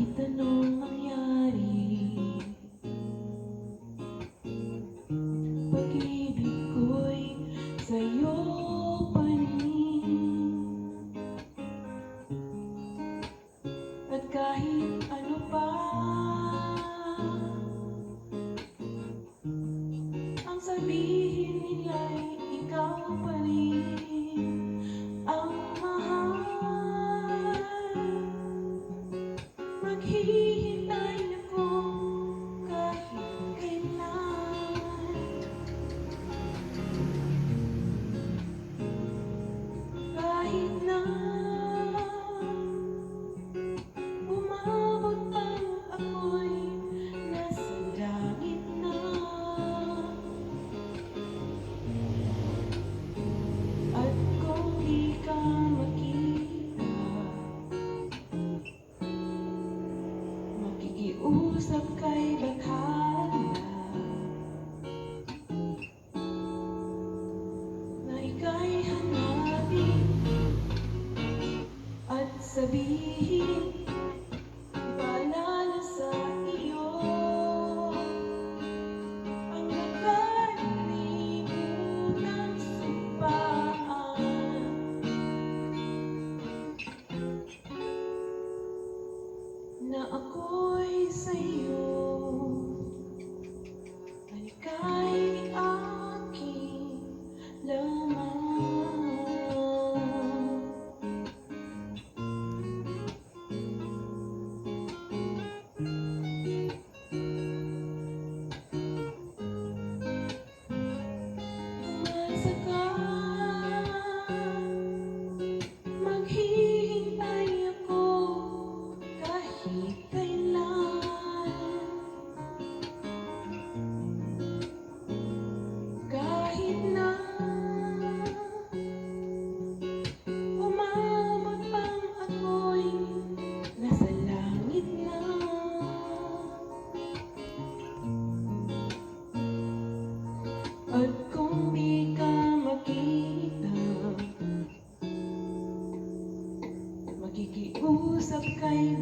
Kahit anong mangyari Pag-ibig ko'y sa'yo pa rin. At kahit ano pa Ang sabihin nila'y ikaw pa rin. He สับไก่บักา usap kay